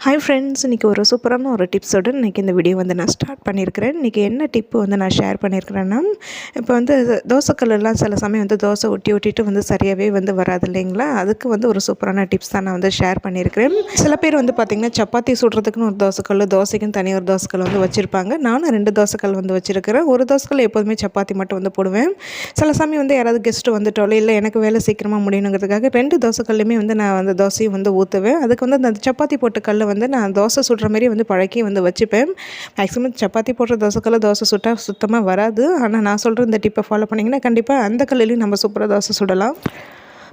Hi friends இன்றைக்கி ஒரு சூப்பரான ஒரு டிப்ஸோடு இன்றைக்கி இந்த வீடியோ வந்து நான் ஸ்டார்ட் பண்ணியிருக்கிறேன் இன்றைக்கி என்ன டிப்பு வந்து நான் ஷேர் பண்ணியிருக்கிறேன்னா இப்போ வந்து தோசைக்கல்லாம் சில சமயம் வந்து தோசை ஒட்டி ஒட்டிட்டு வந்து சரியாகவே வந்து வராது இல்லைங்களா? அதுக்கு வந்து ஒரு சூப்பரான டிப்ஸ் தான் நான் வந்து ஷேர் பண்ணியிருக்கிறேன் சில பேர் வந்து பார்த்திங்கன்னா சப்பாத்தி சுடுறதுக்குன்னு ஒரு தோசைக்கல் தோசைக்கும் தனி ஒரு தோசைக்கல் வந்து வச்சுருப்பாங்க. நானும் ரெண்டு தோசைக்கல் வந்து வச்சுருக்கிறேன். ஒரு தோசைக்கல் எப்போதுமே சப்பாத்தி மட்டும் வந்து போடுவேன். சில சமயம் வந்து யாராவது கெஸ்ட்டு வந்துட்டாலோ இல்லை எனக்கு வேலை சீக்கிரமாக முடியணுங்கிறதுக்காக ரெண்டு தோசைக்கல்லுமே வந்து நான் வந்து தோசையும் வந்து ஊற்றுவேன் அதுக்கு வந்து அந்த சப்பாத்தி போட்டு கல் வந்து நான் தோசை சுடுற மாதிரி வந்து பழக்கி வந்து வச்சுப்பேன். மேக்ஸிமம் சப்பாத்தி போடுற தோசைக்கல்ல தோசை சுட்டால் சுத்தமாக வராது. ஆனால் நான் சொல்கிற இந்த டிப்பை ஃபாலோ பண்ணிங்கன்னா கண்டிப்பாக அந்த கல்லையும் நம்ம சூப்பராக தோசை சுடலாம்.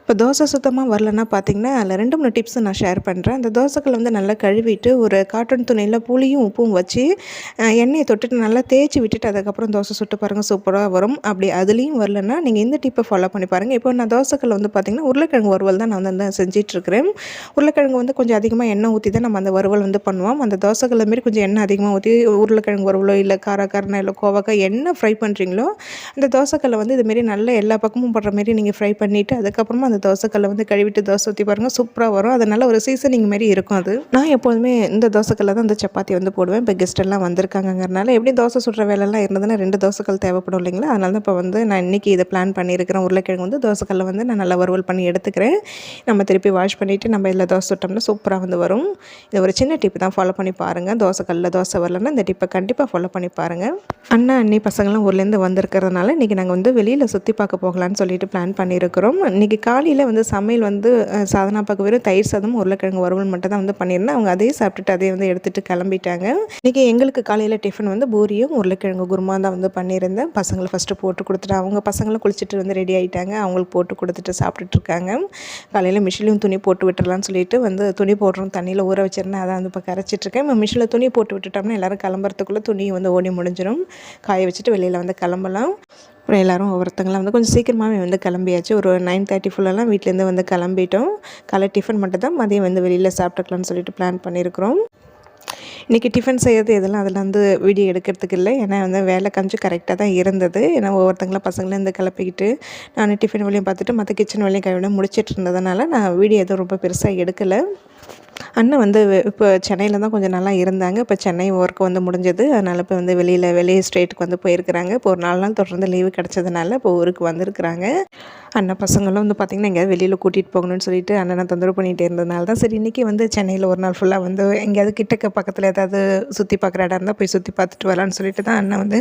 இப்போ தோசை சுத்தமாக வரலன்னா பார்த்தீங்கன்னா அதில் ரெண்டு மூணு டிப்ஸும் நான் ஷேர் பண்ணுறேன் அந்த தோசைக்கல் வந்து நல்லா கழுவிட்டு ஒரு காட்டன் துணியில் புளியும் உப்பும் வச்சு எண்ணெயை தொட்டுட்டு நல்லா தேய்ச்சி விட்டுட்டு அதுக்கப்புறம் தோசை சுட்டு பாருங்கள் சூப்பராக வரும். அப்படி அதுலேயும் வரலன்னா நீங்கள் இந்த டிப்பை ஃபாலோ பண்ணி பாருங்கள் இப்போ நான் தோசைக்கல் வந்து பார்த்திங்கன்னா உருளைக்கிழங்கு வறுவல் தான் நான் வந்து செஞ்சிட்ருக்கிறேன் உருளைக்கிழங்கு வந்து கொஞ்சம் அதிகமாக எண்ணெய் ஊற்றி தான் நம்ம அந்த வறுவல் வந்து பண்ணுவோம். அந்த தோசைக்கல்ல மாரி கொஞ்சம் எண்ணெய் அதிகமாக ஊற்றி உருளைக்கிழங்கு வறுவலோ இல்லை காரக்காரனா இல்லை கோவக்காய் என்ன ஃப்ரை பண்ணுறீங்களோ அந்த தோசைக்கல்லை வந்து இதுமாரி நல்லா எல்லா பக்கமும் படுற மாரி நீங்கள் ஃப்ரை பண்ணிவிட்டு அதுக்கப்புறமா அந்த தோசைக்கல்லை வந்து கழுவிட்டு தோசை ஊற்றி பாருங்கள் சூப்பராக வரும். அதனால் ஒரு சீசனிங் மாரி இருக்கும் அது. நான் எப்போதுமே இந்த தோசைக்கல்ல தான் இந்த சப்பாத்தி வந்து போடுவேன். இப்போ கெஸ்ட் எல்லாம் வந்திருக்காங்கங்கிறனால எப்படி தோசை சுடுற வேலைலாம் இருந்ததுன்னா ரெண்டு தோசைக்கல் தேவைப்படும் இல்லைங்களா? அதனால தான் இப்போ வந்து நான் இன்றைக்கி இதை பிளான் பண்ணியிருக்கிறேன். உருளைக்கிழங்கு வந்து தோசைக்கல்ல வந்து நான் நல்லா வறுவல் பண்ணி எடுத்துக்கிறேன். நம்ம திருப்பி வாஷ் பண்ணிவிட்டு நம்ம இதில் தோசை சுட்டோம்னா சூப்பராக வந்து வரும். இது ஒரு சின்ன டிப் தான். ஃபாலோ பண்ணி பாருங்கள் தோசைக்கல்லில் தோசை வரலன்னா இந்த டிப்பை கண்டிப்பாக ஃபாலோ பண்ணி பாருங்கள் அண்ணா அண்ணி பசங்களாம் ஊர்லேருந்து வந்திருக்கிறதுனால இன்றைக்கி நாங்கள் வந்து வெளியில் சுற்றி பார்க்க போகலான்னு சொல்லிட்டு பிளான் பண்ணியிருக்கிறோம். இன்றைக்கி காலை காலையில் வந்து சமையல் வந்து சாதனா பார்க்க வெறும் தயிர் சாதம் உருளைக்கிழங்கு வறுவல் மட்டும் தான் வந்து பண்ணியிருந்தேன். அவங்க அதையும் சாப்பிட்டுட்டு அதே வந்து எடுத்துகிட்டு கிளம்பிட்டாங்க. இன்றைக்கி எங்களுக்கு காலையில் டிஃபன் வந்து பூரியும் உருளைக்கிழங்கு குருமா தான் வந்து பண்ணியிருந்தேன். பசங்களை ஃபஸ்ட்டு போட்டு கொடுத்துட்டு அவங்க பசங்களும் குளிச்சுட்டு வந்து ரெடி ஆகிட்டாங்க அவங்களுக்கு போட்டு கொடுத்துட்டு சாப்பிட்டுட்டு இருக்காங்க. காலையில் மிஷிலையும் துணி போட்டு விட்டுறலாம்னு சொல்லிட்டு வந்து துணி போடுறோம். தண்ணியில் ஊற வச்சிருந்தேன். அதை வந்து இப்போ கரைச்சிட்ருக்கேன் இப்போ மிஷினில் துணி போட்டு விட்டுட்டோம்னா எல்லோரும் கிளம்புறதுக்குள்ளே துணி வந்து ஓடி முடிஞ்சிடும் காய வச்சுட்டு வெளியில் வந்து கிளம்பலாம். அப்புறம் எல்லோரும் ஒவ்வொருத்தங்களாம் வந்து கொஞ்சம் சீக்கிரமாகவே வந்து கிளம்பியாச்சு. ஒரு நைன் தேர்ட்டி ஃபுல்லெல்லாம் வீட்டிலேருந்து வந்து கிளம்பிட்டோம். காலை டிஃபன் மட்டும் தான் மதியம் வந்து வெளியில் சாப்பிட்டுக்கலாம்னு சொல்லிட்டு பிளான் பண்ணியிருக்கிறோம் இன்றைக்கி டிஃபன் செய்கிறது இதெல்லாம் அதில் வந்து வீடியோ எடுக்கிறதுக்கு இல்லை. ஏன்னா வந்து வேலை கொஞ்சம் கரெக்டாக தான் இருந்தது. ஏன்னா ஒவ்வொருத்தங்களும் பசங்களும் இந்த கிளப்பிக்கிட்டு நான் டிஃபன் வழியும் பார்த்துட்டு மற்ற கிச்சன் வழியும் கையோட முடிச்சிட்டு இருந்ததுனால நான் வீடியோ எதுவும் ரொம்ப பெருசாக எடுக்கலை. அண்ணன் வந்து இப்போ சென்னையில் தான் கொஞ்சம் நல்லா இருந்தாங்க. இப்போ சென்னை ஒர்க் வந்து முடிஞ்சது. அதனால் இப்போ வந்து வெளியில் வெளியே ஸ்டேட்டுக்கு வந்து போயிருக்கிறாங்க. இப்போ ஒரு நாலு நாள் தொடர்ந்து லீவு கிடச்சதுனால இப்போ ஊருக்கு வந்திருக்கிறாங்க. அண்ணன் பசங்களும் வந்து பார்த்திங்கன்னா எங்கேயாவது வெளியில் கூட்டிகிட்டு போகணும்னு சொல்லிட்டு அண்ணனை தொந்தரவு பண்ணிகிட்டே இருந்ததுனால தான் சரி இன்றைக்கி வந்து சென்னையில் ஒரு நாள் ஃபுல்லாக வந்து எங்கேயாவது கிட்டக்க பக்கத்தில் ஏதாவது சுற்றி பார்க்குற இடம் இருந்தால் போய் சுற்றி பார்த்துட்டு வரலான்னு சொல்லிட்டு தான் அண்ணன் வந்து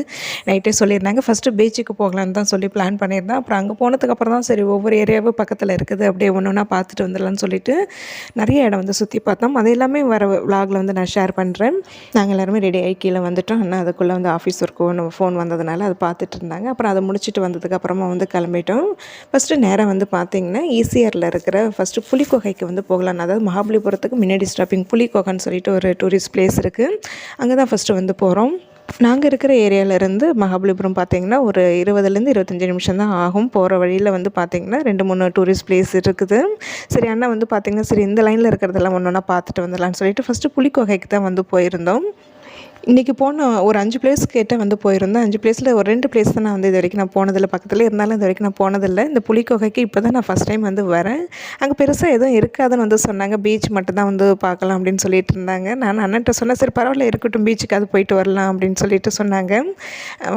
நைட்டே சொல்லியிருந்தாங்க. ஃபஸ்ட்டு பீச்சுக்கு போகலான்னு தான் சொல்லி பிளான் பண்ணியிருந்தேன் அப்புறம் அங்கே போனதுக்கப்புறம் தான் சரி ஒவ்வொரு ஏரியாவும் பக்கத்தில் இருக்குது. அப்படியே ஒன்று ஒன்றா பார்த்துட்டு வந்துடலாம்னு சொல்லிட்டு நிறைய இடம் வந்து சுற்றி பார்த்தோம். அது எல்லாமே வர விலாகில் வந்து நான் ஷேர் பண்ணுறேன் நாங்கள் எல்லாருமே ரெடி ஆகி கீழே வந்துட்டோம். ஆனால் அதுக்குள்ளே வந்து ஆஃபீஸ் ஒர்க்கு ஒன்று ஃபோன் வந்ததுனால அதை பார்த்துட்டு இருந்தாங்க. அப்புறம் அதை முடிச்சுட்டு வந்ததுக்கப்புறமா வந்து கிளம்பிட்டோம். ஃபஸ்ட்டு நேராக வந்து பார்த்தீங்கன்னா ஈசிஆரில் இருக்கிற ஃபஸ்ட்டு புலிக்கொகைக்கு வந்து போகலாம் அதாவது மகாபலிபுரத்துக்கு முன்னாடி ஸ்டாப்பிங் புலிக்கொகைன்னு சொல்லிட்டு ஒரு டூரிஸ்ட் பிளேஸ் இருக்குது அங்கே தான் ஃபஸ்ட்டு வந்து போகிறோம் நாங்கள் இருக்கிற ஏரியாவிலேருந்து மகாபலிபுரம் பார்த்திங்கன்னா ஒரு இருபதுலேருந்து இருபத்தஞ்சி நிமிஷம் தான் ஆகும். போகிற வழியில் வந்து பார்த்திங்கன்னா ரெண்டு மூணு டூரிஸ்ட் பிளேஸ் இருக்குது. சரி அண்ணா வந்து பார்த்திங்கன்னா சரி இந்த லைனில் இருக்கிறதெல்லாம் ஒன்று ஒன்றா பார்த்துட்டு வந்துடலான்னு சொல்லிட்டு ஃபஸ்ட்டு புளிக்கொகைக்கு தான் வந்து போயிருந்தோம். இன்றைக்கி போன ஒரு அஞ்சு பிளேஸ் கேட்ட வந்து போயிருந்தேன். அஞ்சு பிளேஸில் ஒரு ரெண்டு பிளேஸ் தான் நான் வந்து இது வரைக்கும் நான் போனதில்லை. பக்கத்தில் இருந்தாலும் இது வரைக்கும் நான் போனதில்லை. இந்த புலிக்கொகைக்கு இப்போ தான் நான் ஃபஸ்ட் டைம் வந்து வரேன். அங்கே பெருசாக எதுவும் இருக்காதுன்னு வந்து சொன்னாங்க. பீச் மட்டும் தான் வந்து பார்க்கலாம் அப்படின்னு சொல்லிட்டு இருந்தாங்க. நான் அண்ணன்ட்ட சொன்னேன் சரி பரவாயில்ல இருக்கட்டும் பீச்சுக்கு அது போயிட்டு வரலாம் அப்படின்னு சொல்லிட்டு சொன்னாங்க.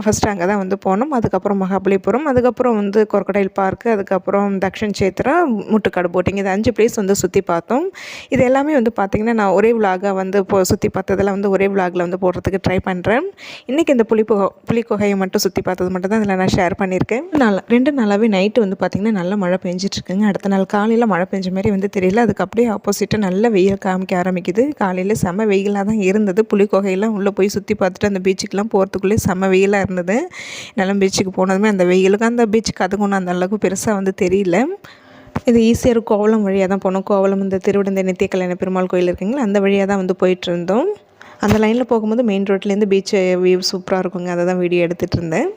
ஃபஸ்ட்டு அங்கே தான் வந்து போனோம். அதுக்கப்புறம் மகாபலிபுரம் அதுக்கப்புறம் வந்து கொரக்கடைல் பார்க்கு அதுக்கப்புறம் தக்ஷன் சேத்ரா முட்டுக்காடு போட்டிங் இது அஞ்சு பிளேஸ் வந்து சுற்றி பார்த்தோம். இது எல்லாமே வந்து பார்த்திங்கன்னா நான் ஒரே விலாகாக வந்து இப்போ சுற்றி பார்த்ததெல்லாம் வந்து ஒரே விலாகில் வந்து பண்ணுறதுக்கு ட்ரை பண்ணுறேன் இன்றைக்கி இந்த புலி புளிக்கொகையை மட்டும் சுற்றி பார்த்தது மட்டும் தான் இதில் நான் ஷேர் பண்ணியிருக்கேன். நாள் ரெண்டு நாளாகவே நைட்டு வந்து பார்த்திங்கன்னா நல்ல மழை பெஞ்சிட்ருக்குங்க. அடுத்த நாள் காலையில் மழை பெஞ்ச மாதிரி வந்து தெரியல. அதுக்கு அப்படியே ஆப்போசிட்டாக நல்ல வெயில் காமிக்க ஆரம்பிக்குது. காலையில் செம வெயிலாக தான் இருந்தது. புலிக்குகையெல்லாம் உள்ளே போய் சுற்றி பார்த்துட்டு அந்த பீச்சுக்கெலாம் போகிறதுக்குள்ளே செம வெயிலாக இருந்தது. நல்ல பீச்சுக்கு போனதுமே அந்த வெயிலுக்கு அந்த பீச்சுக்கு அதுக்கு ஒன்றும் அந்த அளவுக்கு பெருசாக வந்து தெரியல. இது ஈஸியாக கோவளம் வழியாக தான் போனோம். கோவலம் இந்த திருவிடந்தை நித்திய கல்யாண பெருமாள் கோயில் இருக்குங்களா? அந்த வழியாக தான் வந்து போயிட்டு இருந்தோம். அந்த லைனில் போகும்போது மெயின் ரோட்லேருந்து பீச் வியூ சூப்பராக இருக்குங்க. அதை தான் வீடியோ எடுத்துகிட்டு இருந்தேன்.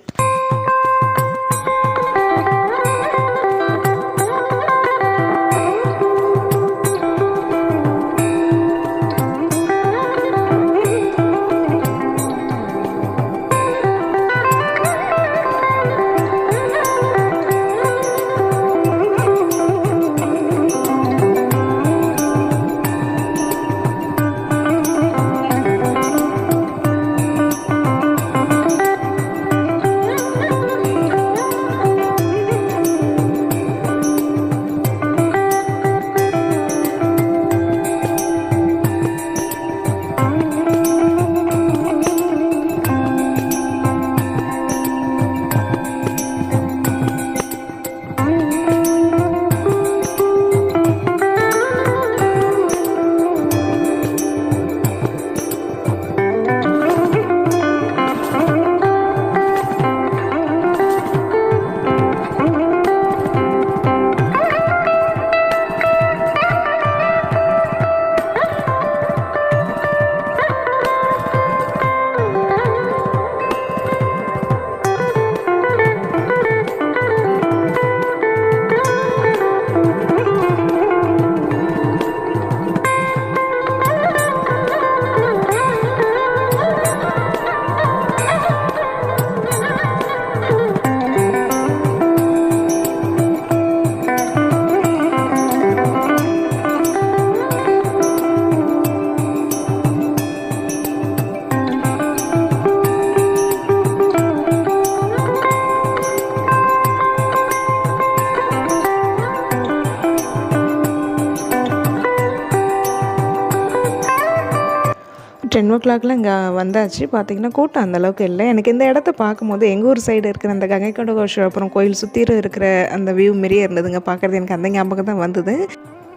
டென் ஓ கிளாக்லாம் இங்கே வந்தாச்சு. பார்த்தீங்கன்னா கூட்டம் அந்தளவுக்கு இல்லை. எனக்கு இந்த இடத்த பார்க்கும்போது எங்கள் ஊர் சைடு இருக்கிற அந்த கங்கை கொண்ட கோஷம் அப்புறம் கோயில் சுற்றிலும் இருக்கிற அந்த வியூ மாரியே இருந்ததுங்க. பார்க்குறது எனக்கு அந்த ஞாபகம் தான் வந்தது.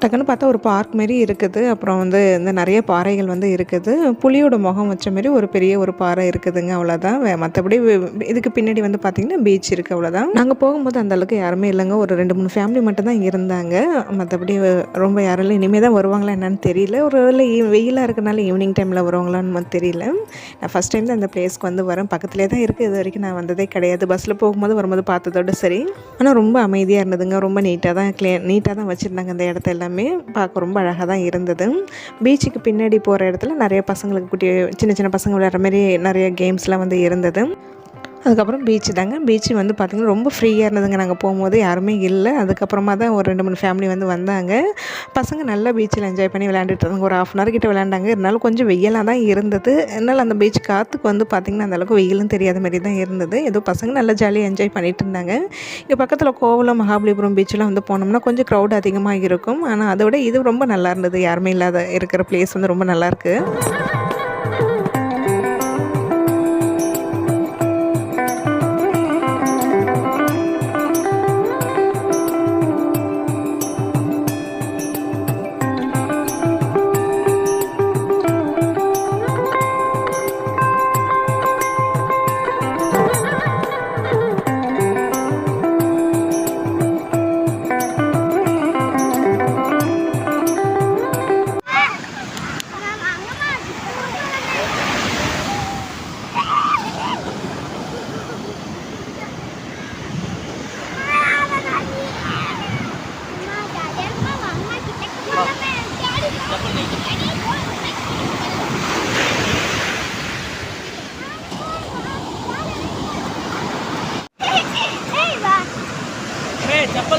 டக்குன்னு பார்த்தா ஒரு பார்க் மாரி இருக்குது. அப்புறம் வந்து இந்த நிறைய பாறைகள் வந்து இருக்குது. புலியோட முகம் வச்ச மாரி ஒரு பெரிய ஒரு பாறை இருக்குதுங்க அவ்வளோதான் மற்றபடி இதுக்கு பின்னாடி வந்து பார்த்திங்கன்னா பீச் இருக்குது அவ்வளோதான் நாங்கள் போகும்போது அந்தளவுக்கு யாருமே இல்லைங்க. ஒரு ரெண்டு மூணு ஃபேமிலி மட்டும் தான் இருந்தாங்க. மற்றபடி ரொம்ப யாரும் இல்லை இனிமேல் தான் வருவாங்களா என்னன்னு தெரியல. ஒரு வேளை வெயிலாக இருக்கனால ஈவினிங் டைமில் வருவாங்களான்னு தெரியல. நான் ஃபஸ்ட் டைம் தான் அந்த பிளேஸ்க்கு வந்து வரேன். பக்கத்துலேயே தான் இருக்குது இது வரைக்கும் நான் வந்ததே கிடையாது. பஸ்ஸில் போகும்போது வரும்போது பார்த்ததோட சரி. ஆனால் ரொம்ப அமைதியாக இருந்ததுங்க. ரொம்ப நீட்டாக தான் க்ளீன் நீட்டாக தான் வச்சுருந்தாங்க அந்த இடத்த எல்லாமே. பார்க்க ரொம்ப அழகாக தான் இருந்தது. பீச்சுக்கு பின்னாடி போகிற இடத்துல நிறைய பசங்களுக்கு குட்டி சின்ன சின்ன பசங்க விளையாடுற மாதிரி நிறைய கேம்ஸ்லாம் வந்து இருந்தது. அதுக்கப்புறம் பீச்சு தாங்க. பீச்சு வந்து பார்த்திங்கன்னா ரொம்ப ஃப்ரீயாக இருந்ததுங்க. நாங்கள் போகும்போது யாருமே இல்லை. அதுக்கப்புறமா தான் ஒரு ரெண்டு மூணு ஃபேமிலி வந்து வந்தாங்க. பசங்க நல்லா பீச்சில் என்ஜாய் பண்ணி விளையாண்டுட்டு இருந்தாங்க. ஒரு ஆஃப் அன் ஹவர் கிட்டே விளையாண்டாங்க. இருந்தாலும் கொஞ்சம் வெயிலாக தான் இருந்தது. அதனால் அந்த பீச் காற்றுக்கு வந்து பார்த்திங்கன்னா அந்தளவுக்கு வெயிலும் தெரியாத மாதிரி தான் இருந்தது. ஏதோ பசங்க நல்லா ஜாலியாக என்ஜாய் பண்ணிகிட்டு இருந்தாங்க. இங்கே பக்கத்தில் கோவலம் மகாபலிபுரம் பீச்செலாம் வந்து போனோம்னா கொஞ்சம் க்ரௌட் அதிகமாக இருக்கும். ஆனால் அதை விட இது ரொம்ப நல்லா இருந்தது. யாருமே இல்லாத இருக்கிற ப்ளேஸ் வந்து ரொம்ப நல்லாயிருக்கு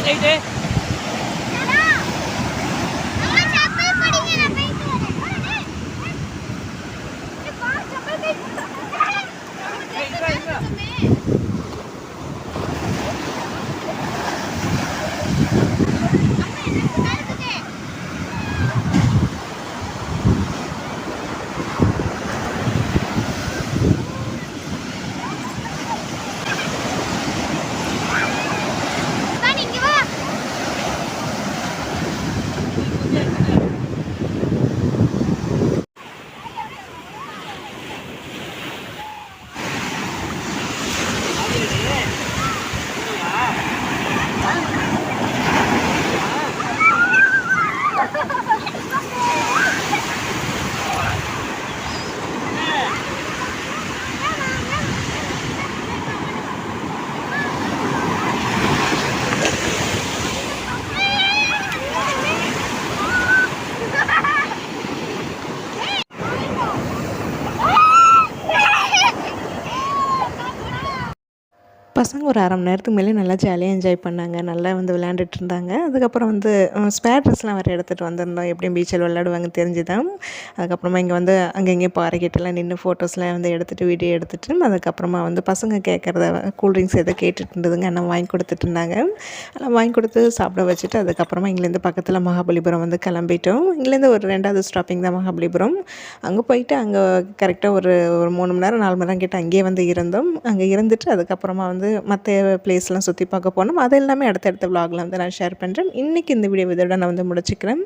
8 eh. பசங்க ஒரு அரை மணி நேரத்துக்கு மேலே நல்லா ஜாலியாக என்ஜாய் பண்ணாங்க. நல்லா வந்து விளையாண்டுட்டு இருந்தாங்க. அதுக்கப்புறம் வந்து ஸ்பேர் ட்ரெஸ்லாம் வேறு எடுத்துகிட்டு வந்திருந்தோம். எப்படியும் பீச்சில் விளையாடுவாங்க தெரிஞ்சுதான். அதுக்கப்புறமா இங்கே வந்து அங்கங்கே பாறைக்கிட்டலாம் நின்று ஃபோட்டோஸ்லாம் வந்து எடுத்துகிட்டு வீடியோ எடுத்துகிட்டு அதுக்கப்புறமா வந்து பசங்க கேட்குறத கூல்ட்ரிங்க்ஸ் எதை கேட்டுட்டு இருந்ததுங்க. அண்ணன் வாங்கி கொடுத்துட்டு இருந்தாங்க. அதெல்லாம் வாங்கி கொடுத்து சாப்பிட வச்சுட்டு அதுக்கப்புறமா இங்கேருந்து பக்கத்தில் மகாபலிபுரம் வந்து கிளம்பிட்டோம். இங்கேருந்து ஒரு ரெண்டாவது ஸ்டாப்பிங் தான் மகாபலிபுரம். அங்கே போயிட்டு அங்கே கரெக்டாக ஒரு ஒரு மூணு மணி நேரம் நாலு மணி நேரம் கிட்ட அங்கேயே வந்து இருந்தோம். அங்கே இருந்துட்டு அதுக்கப்புறமா வந்து மற்ற பிளேஸ்லாம் சுற்றி பார்க்க போனோம். அது எல்லாமே அடுத்தடுத்த vlogல வந்து நான் ஷேர் பண்ணுறேன் இன்றைக்கி இந்த வீடியோ இதோட நான் வந்து முடிச்சுக்கிறேன்.